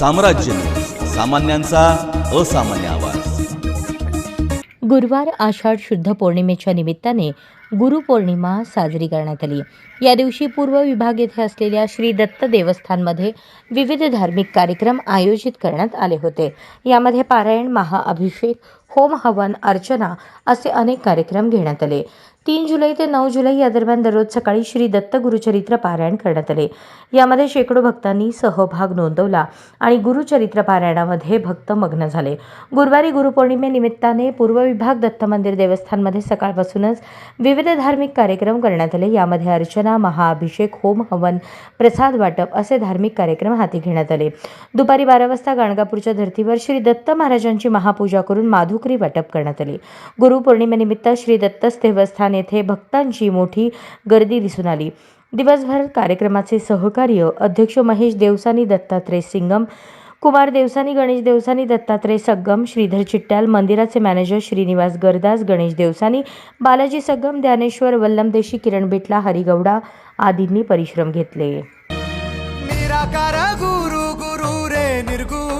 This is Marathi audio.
साम्राज्य. सामान्यांचा असामान्य आवाज. गुरुवार आषाढ शुद्ध पौर्णिमेच्या निमित्ताने गुरुपौर्णिमा साजरी करण्यात आली. या दिवशी पूर्व विभाग येथे असलेल्या श्री दत्त देवस्थानमध्ये विविध धार्मिक कार्यक्रम आयोजित करण्यात आले होते. यामध्ये पारायण महाअभिषेक होम हवन अर्चना असे अनेक कार्यक्रम घेण्यात आले. तीन जुलै ते नऊ जुलै या दरम्यान दररोज सकाळी श्री दत्त गुरुचरित्र पारायण करण्यात आले. यामध्ये शेकडो भक्तांनी सहभाग नोंदवला आणि गुरुचरित्र पारायणामध्ये भक्त मग्न झाले. गुरुवारी गुरुपौर्णिमेनिमित्ताने पूर्व विभाग दत्त मंदिर देवस्थानमध्ये सकाळपासूनच विविध धार्मिक कार्यक्रम करण्यात आले. यामध्ये अर्चना महाअभिषेक होम हवन प्रसाद वाटप असे धार्मिक कार्यक्रम हाती घेण्यात आले. दुपारी बारा वाजता गाणगापूरच्या धर्तीवर श्री दत्त महाराजांची महापूजा करून माधू माधुकरी वाटप करण्यात आली. गुरुपौर्णिमेनिमित्त श्री दत्तच देवस्थान येथे भक्तांची मोठी गर्दी दिसून आली. दिवसभर कार्यक्रमाचे सहकार्य अध्यक्ष महेश देवसानी दत्तात्रय सिंगम कुमार देवसानी गणेश देवसानी दत्तात्रय सग्गम श्रीधर चिट्ट्याल मंदिराचे मॅनेजर श्रीनिवास गरदास गणेश देवसानी बालाजी सग्गम ज्ञानेश्वर वल्लमदेशी किरण बिटला हरिगौडा आदींनी परिश्रम घेतले. निराकार गुरु गुरु रे निर्गुण